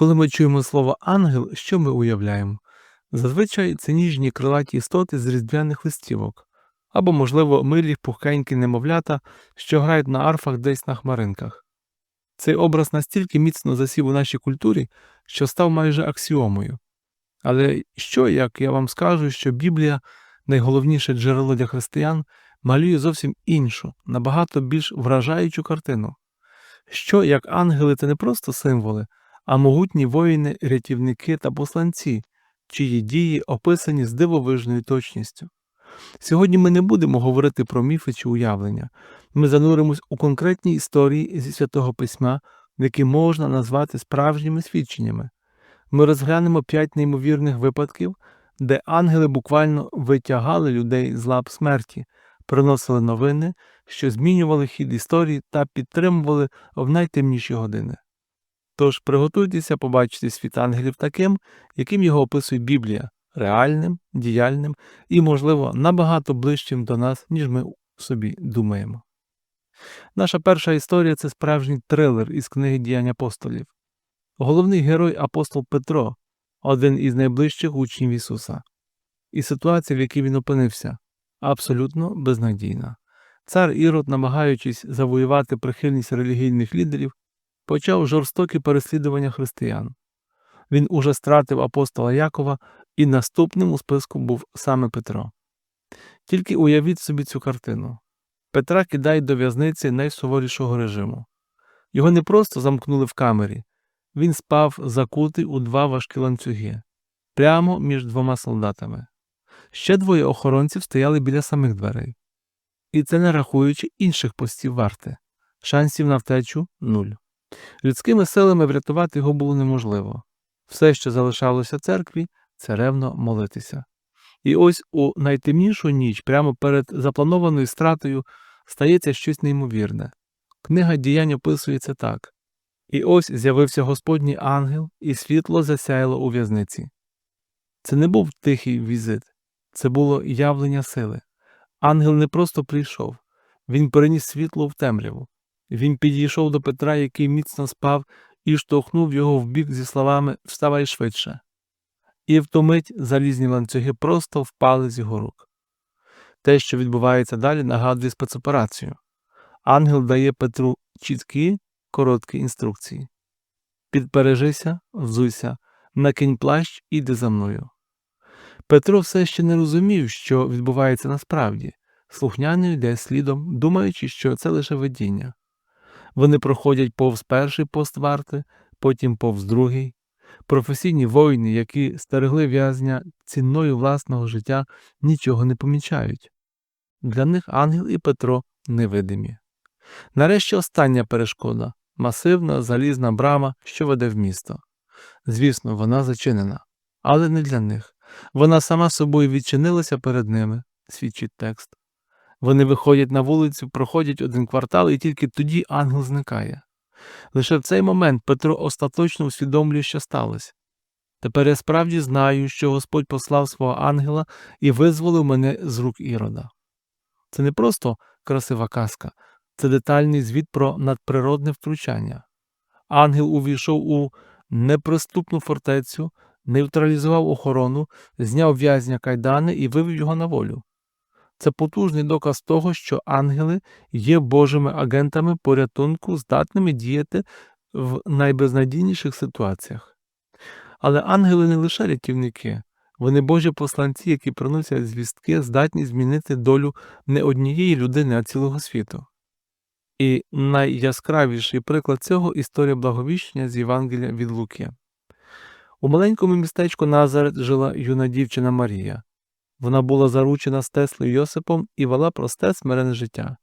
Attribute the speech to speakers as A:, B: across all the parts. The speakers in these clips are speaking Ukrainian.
A: Коли ми чуємо слово ангел, що ми уявляємо? Зазвичай це ніжні крилаті істоти з різдвяних листівок, або, можливо, милі пухкенькі немовлята, що грають на арфах десь на хмаринках. Цей образ настільки міцно засів у нашій культурі, що став майже аксіомою. Але що, як я вам скажу, що Біблія, найголовніше джерело для християн, малює зовсім іншу, набагато більш вражаючу картину? Що, як ангели це не просто символи, а могутні воїни, рятівники та посланці, чиї дії описані з дивовижною точністю. Сьогодні ми не будемо говорити про міфи чи уявлення, ми зануримось у конкретні історії зі святого письма, які можна назвати справжніми свідченнями. Ми розглянемо п'ять неймовірних випадків, де ангели буквально витягали людей з лап смерті, приносили новини, що змінювали хід історії та підтримували в найтемніші години. Тож приготуйтеся побачити світ ангелів таким, яким його описує Біблія реальним, діяльним і, можливо, набагато ближчим до нас, ніж ми собі думаємо. Наша перша історія це справжній трилер із книги діянь апостолів. Головний герой апостол Петро, один із найближчих учнів Ісуса. І ситуація, в якій він опинився, абсолютно безнадійна. Цар Ірод, намагаючись завоювати прихильність релігійних лідерів, почав жорстокі переслідування християн. Він уже стратив апостола Якова, і наступним у списку був саме Петро. Тільки уявіть собі цю картину. Петра кидають до в'язниці найсуворішого режиму. Його не просто замкнули в камері, він спав закутий у два важкі ланцюги, прямо між двома солдатами. Ще двоє охоронців стояли біля самих дверей. І це не рахуючи інших постів варти. Шансів на втечу нуль. Людськими силами врятувати його було неможливо. Все, що залишалося церкві, це ревно молитися. І ось у найтемнішу ніч, прямо перед запланованою стратою, стається щось неймовірне. Книга діянь описується так І ось з'явився Господній ангел, і світло засяяло у в'язниці. Це не був тихий візит, це було явлення сили. Ангел не просто прийшов, він переніс світло в темряву. Він підійшов до Петра, який міцно спав, і штовхнув його вбік зі словами Вставай швидше. І втомить залізні ланцюги просто впали з його рук. Те, що відбувається далі, нагадує спецоперацію. Ангел дає Петру чіткі, короткі інструкції Підпережися, взуйся, накинь плащ, іди за мною. Петро все ще не розумів, що відбувається насправді, слухняно йде слідом, думаючи, що це лише видіння. Вони проходять повз перший пост варти, потім повз другий. Професійні воїни, які стерегли в'язня цінною власного життя, нічого не помічають. Для них ангел і Петро невидимі. Нарешті остання перешкода масивна залізна брама, що веде в місто. Звісно, вона зачинена, але не для них. Вона сама собою відчинилася перед ними, свідчить текст. Вони виходять на вулицю, проходять один квартал, і тільки тоді ангел зникає. Лише в цей момент Петро остаточно усвідомлює, що сталося. Тепер я справді знаю, що Господь послав свого ангела і визволив мене з рук ірода. Це не просто красива казка, це детальний звіт про надприродне втручання. Ангел увійшов у неприступну фортецю, нейтралізував охорону, зняв в'язня кайдани і вивів його на волю. Це потужний доказ того, що ангели є Божими агентами порятунку, здатними діяти в найбезнадійніших ситуаціях. Але ангели не лише рятівники, вони Божі посланці, які приносять звістки, здатні змінити долю не однієї людини, а цілого світу. І найяскравіший приклад цього історія благовіщення з Євангелія від Луки. У маленькому містечку Назарет жила юна дівчина Марія. Вона була заручена з Йосипом і вела просте смирене життя.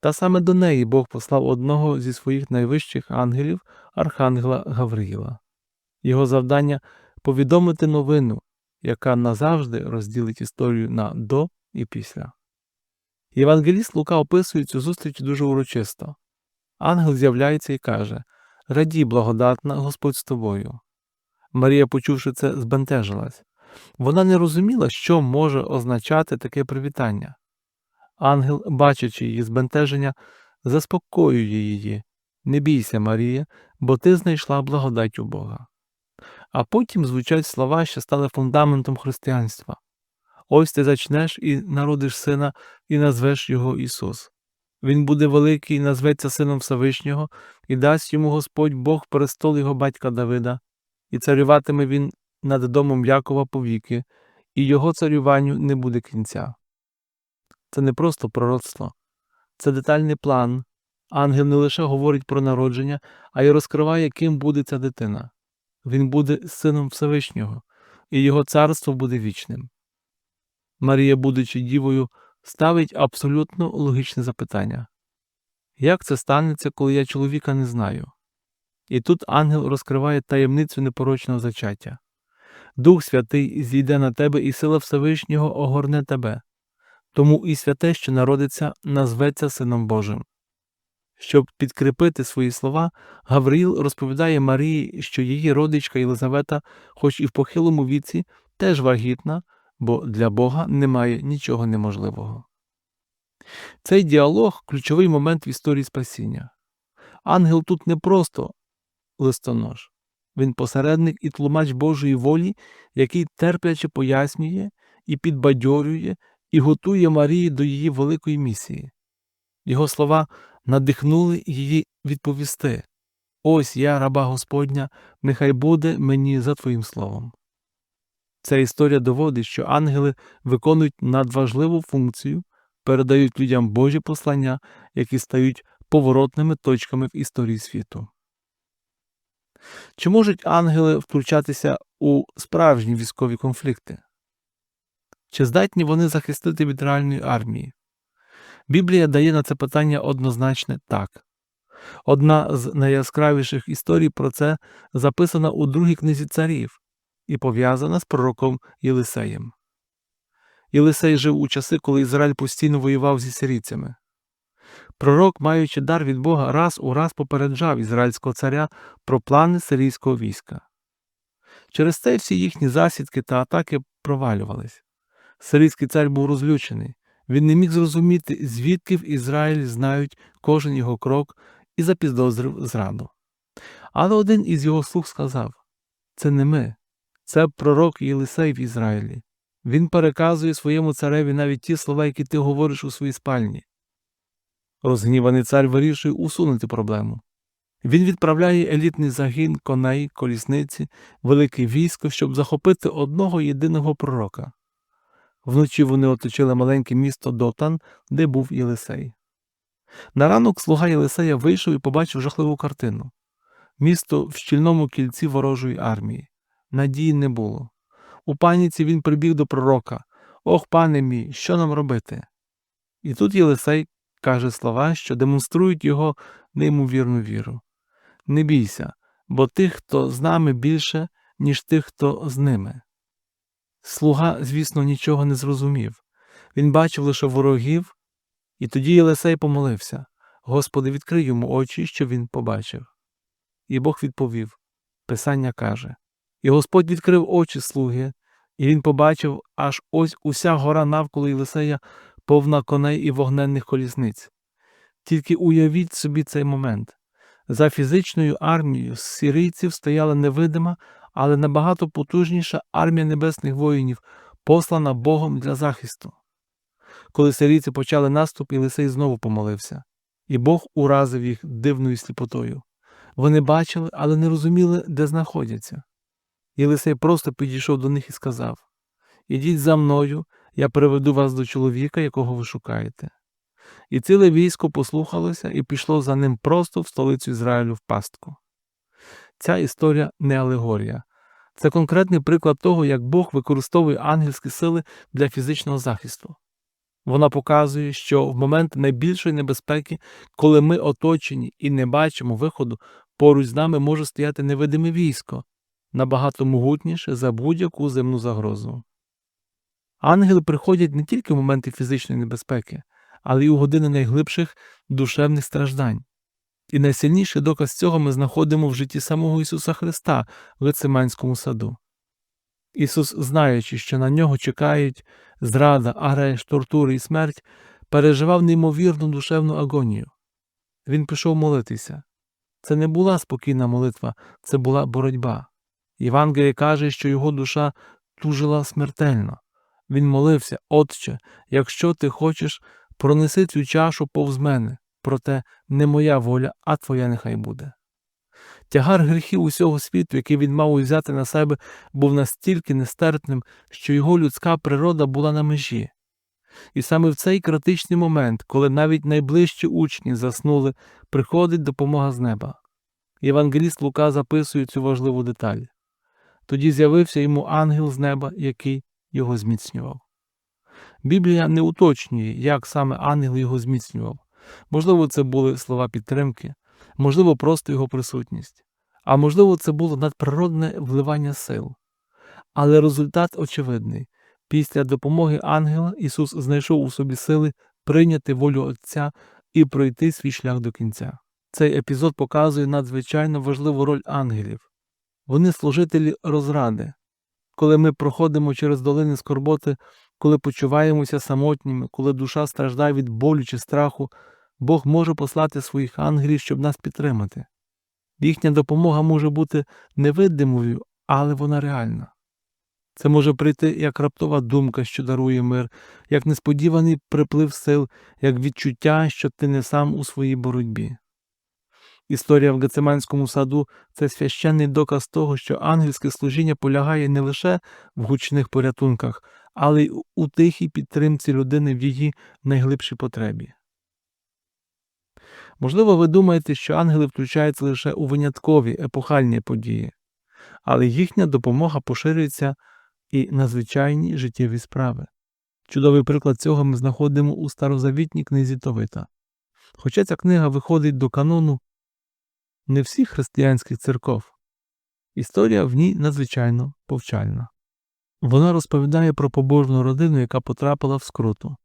A: Та саме до неї Бог послав одного зі своїх найвищих ангелів, архангела Гавриїла. Його завдання повідомити новину, яка назавжди розділить історію на до і після. Євангеліст Лука описує цю зустріч дуже урочисто. Ангел з'являється і каже Радій, благодатна, Господь з тобою. Марія, почувши це, збентежилась. Вона не розуміла, що може означати таке привітання. Ангел, бачачи її збентеження, заспокоює її Не бійся, Марія, бо ти знайшла благодать у Бога. А потім звучать слова, що стали фундаментом християнства. Ось ти зачнеш і народиш сина, і назвеш його Ісус. Він буде великий і назветься сином Всевишнього, і дасть йому Господь Бог престол його батька Давида, і царюватиме він над домом Якова повіки, і його царюванню не буде кінця. Це не просто пророцтво, це детальний план. Ангел не лише говорить про народження, а й розкриває, ким буде ця дитина. Він буде сином Всевишнього, і його царство буде вічним. Марія, будучи дівою, ставить абсолютно логічне запитання як це станеться, коли я чоловіка не знаю? І тут ангел розкриває таємницю непорочного зачаття. Дух Святий зійде на тебе, і сила Всевишнього огорне тебе, тому і святе, що народиться, назветься Сином Божим. Щоб підкріпити свої слова, Гавриїл розповідає Марії, що її родичка Єлизавета, хоч і в похилому віці, теж вагітна, бо для Бога немає нічого неможливого. Цей діалог ключовий момент в історії спасіння. Ангел тут не просто листонож, він посередник і тлумач Божої волі, який терпляче пояснює і підбадьорює, і готує Марії до її великої місії. Його слова надихнули її відповісти Ось я, раба Господня, нехай буде мені за Твоїм словом. Ця історія доводить, що ангели виконують надважливу функцію, передають людям Божі послання, які стають поворотними точками в історії світу. Чи можуть ангели втручатися у справжні військові конфлікти? Чи здатні вони захистити від реальної армії? Біблія дає на це питання однозначне так. Одна з найяскравіших історій про це записана у другій книзі царів і пов'язана з пророком Єлисеєм. Єлисей жив у часи, коли Ізраїль постійно воював зі сирійцями. Пророк, маючи дар від Бога, раз у раз попереджав ізраїльського царя про плани сирійського війська. Через це всі їхні засідки та атаки провалювались. Сирійський цар був розлючений. Він не міг зрозуміти, звідки в Ізраїлі знають кожен його крок і запідозрив зраду. Але один із його слуг сказав це не ми, це пророк Єлисей в Ізраїлі. Він переказує своєму цареві навіть ті слова, які ти говориш у своїй спальні. Розгніваний цар вирішує усунути проблему. Він відправляє елітний загін коней, колісниці, велике військо, щоб захопити одного єдиного пророка. Вночі вони оточили маленьке місто Дотан, де був Єлисей. На ранок слуга Єлисея вийшов і побачив жахливу картину місто в щільному кільці ворожої армії. Надії не було. У паніці він прибіг до пророка Ох, пане мій, що нам робити? І тут Єлисей каже слова, що демонструють його неймовірну віру. Не бійся, бо тих, хто з нами більше, ніж тих, хто з ними. Слуга, звісно, нічого не зрозумів. Він бачив лише ворогів, і тоді Єлисей помолився Господи, відкрий йому очі, що він побачив. І Бог відповів Писання каже І Господь відкрив очі слуги, і він побачив аж ось уся гора навколо Єлисея повна коней і вогненних колісниць. Тільки уявіть собі цей момент. За фізичною армією з сирійців стояла невидима, але набагато потужніша армія небесних воїнів, послана Богом для захисту. Коли сирійці почали наступ, Єлисей знову помолився, і Бог уразив їх дивною сліпотою. Вони бачили, але не розуміли, де знаходяться. Єлисей просто підійшов до них і сказав Ідіть за мною, я приведу вас до чоловіка, якого ви шукаєте. І ціле військо послухалося і пішло за ним просто в столицю Ізраїлю в пастку. Ця історія не алегорія. Це конкретний приклад того, як Бог використовує ангельські сили для фізичного захисту. Вона показує, що в момент найбільшої небезпеки, коли ми оточені і не бачимо виходу, поруч з нами може стояти невидиме військо, набагато могутніше за будь-яку земну загрозу. Ангели приходять не тільки в моменти фізичної небезпеки, але й у години найглибших душевних страждань. І найсильніший доказ цього ми знаходимо в житті самого Ісуса Христа в Лицеманському саду. Ісус, знаючи, що на нього чекають зрада, арешт, тортури і смерть, переживав неймовірну душевну агонію. Він пішов молитися. Це не була спокійна молитва, це була боротьба. Євангеліє каже, що його душа тужила смертельно. Він молився, Отче, якщо ти хочеш, пронеси цю чашу повз мене, проте не моя воля, а твоя нехай буде. Тягар гріхів усього світу, який він мав узяти на себе, був настільки нестерпним, що його людська природа була на межі. І саме в цей критичний момент, коли навіть найближчі учні заснули, приходить допомога з неба. Євангеліст Лука записує цю важливу деталь. Тоді з'явився йому ангел з неба, який його зміцнював. Біблія не уточнює, як саме ангел його зміцнював. Можливо, це були слова підтримки, можливо, просто його присутність, а можливо, це було надприродне вливання сил. Але результат очевидний після допомоги ангела Ісус знайшов у собі сили прийняти волю Отця і пройти свій шлях до кінця. Цей епізод показує надзвичайно важливу роль ангелів. Вони служителі розради. Коли ми проходимо через долини скорботи, коли почуваємося самотніми, коли душа страждає від болю чи страху, Бог може послати своїх ангелів, щоб нас підтримати. Їхня допомога може бути невидимою, але вона реальна. Це може прийти як раптова думка, що дарує мир, як несподіваний приплив сил, як відчуття, що ти не сам у своїй боротьбі. Історія в Гециманському саду це священний доказ того, що ангельське служіння полягає не лише в гучних порятунках, але й у тихій підтримці людини в її найглибшій потребі. Можливо, ви думаєте, що ангели включаються лише у виняткові епохальні події, але їхня допомога поширюється і на звичайні життєві справи. Чудовий приклад цього ми знаходимо у старозавітній книзі Товита. Хоча ця книга виходить до канону не всіх християнських церков, історія в ній надзвичайно повчальна. Вона розповідає про побожну родину, яка потрапила в скруту.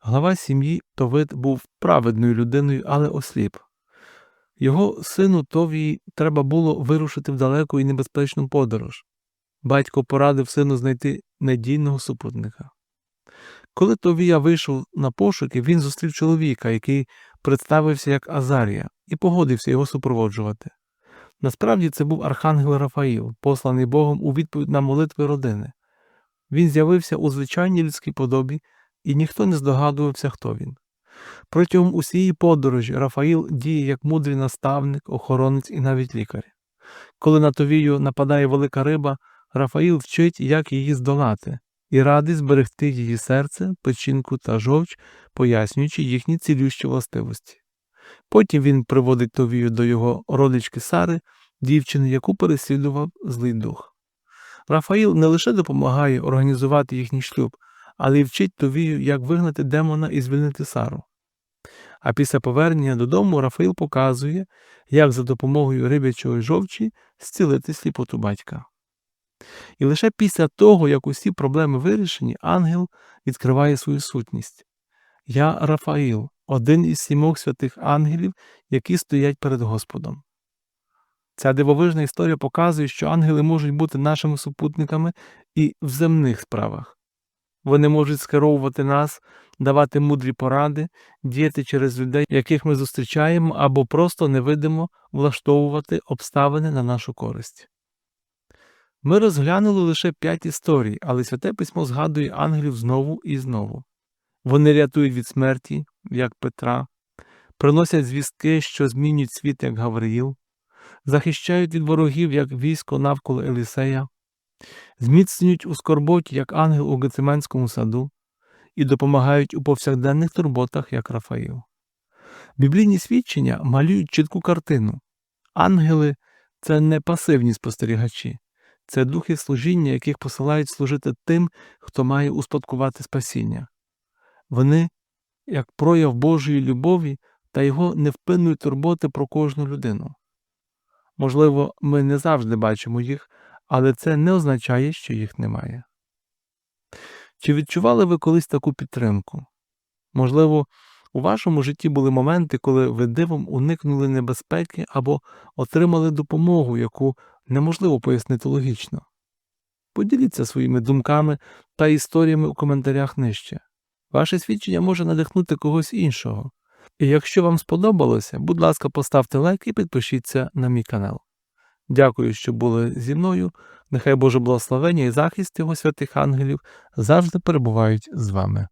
A: Глава сім'ї Товит був праведною людиною, але осліп. Його сину Товії треба було вирушити в далеку і небезпечну подорож. Батько порадив сину знайти надійного супутника. Коли Товія вийшов на пошуки, він зустрів чоловіка, який представився як Азарія, і погодився його супроводжувати. Насправді це був архангел Рафаїл, посланий Богом у відповідь на молитви родини. Він з'явився у звичайній людській подобі, і ніхто не здогадувався, хто він. Протягом усієї подорожі Рафаїл діє як мудрий наставник, охоронець і навіть лікар. Коли на Товію нападає велика риба, Рафаїл вчить, як її здолати, і радить зберегти її серце, печінку та жовч, пояснюючи їхні цілющі властивості. Потім він приводить Товію до його родички Сари, дівчини, яку переслідував злий дух. Рафаїл не лише допомагає організувати їхній шлюб, але й вчить Товію, як вигнати демона і звільнити Сару. А після повернення додому Рафаїл показує, як за допомогою рибячої жовчі зцілити сліпоту батька. І лише після того, як усі проблеми вирішені, ангел відкриває свою сутність. Я Рафаїл, один із сімох святих ангелів, які стоять перед Господом. Ця дивовижна історія показує, що ангели можуть бути нашими супутниками і в земних справах. Вони можуть скеровувати нас, давати мудрі поради, діяти через людей, яких ми зустрічаємо, або просто невидимо влаштовувати обставини на нашу користь. Ми розглянули лише п'ять історій, але святе письмо згадує ангелів знову і знову. Вони рятують від смерті, як Петра, приносять звістки, що змінюють світ, як Гавриїл, захищають від ворогів, як військо навколо Елісея, зміцнюють у скорботі, як ангел у Гецеменському саду, і допомагають у повсякденних турботах, як Рафаїл. Біблійні свідчення малюють чітку картину. Ангели це не пасивні спостерігачі, це духи служіння, яких посилають служити тим, хто має успадкувати спасіння. Вони, як прояв Божої любові та його невпинної турботи про кожну людину. Можливо, ми не завжди бачимо їх, але це не означає, що їх немає. Чи відчували ви колись таку підтримку? Можливо, у вашому житті були моменти, коли ви дивом уникнули небезпеки або отримали допомогу, яку неможливо пояснити логічно. Поділіться своїми думками та історіями у коментарях нижче. Ваше свідчення може надихнути когось іншого. І якщо вам сподобалося, будь ласка, поставте лайк і підпишіться на мій канал. Дякую, що були зі мною. Нехай Боже благословення і захист його святих ангелів завжди перебувають з вами.